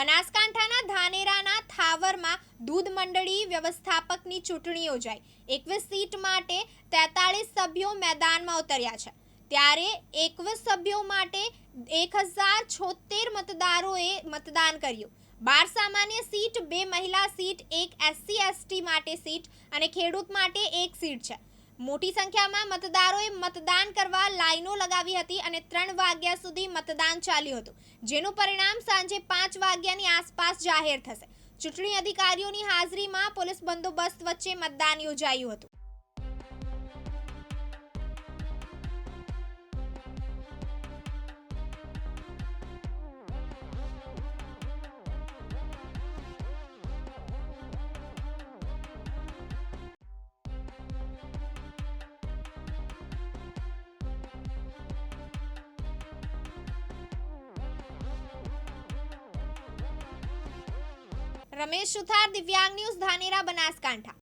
બનાસકાંઠાના ધાનેરાના થાવરમાં દૂધ મંડળી વ્યવસ્થાપકની ચૂંટણી યોજાઈ. એકવીસ સીટ માટે તેતાળીસ સભ્યો મેદાનમાં ઉતર્યા છે. ત્યારે એકવીસ સભ્યો માટે એક હજાર છોતેર મતદારોએ મતદાન કર્યું. બાર સામાન્ય સીટ, બે મહિલા સીટ, એક એસસી, એસટી માટે સીટ અને ખેડૂત માટે એક સીટ છે. મોટી સંખ્યામાં મતદારોએ મતદાન કરવા લાઈનો લગાવી હતી અને ત્રણ વાગ્યા સુધી મતદાન ચાલ્યું હતું, જેનું પરિણામ સાંજે પાંચ વાગ્યાની આસપાસ જાહેર થશે. ચૂંટણી અધિકારીઓની હાજરીમાં પોલીસ બંદોબસ્ત વચ્ચે મતદાન યોજાયું હતું. રમેશ સુથાર દિવ્યાંગ ન્યૂઝ ધાનેરા બનાસકાંઠા.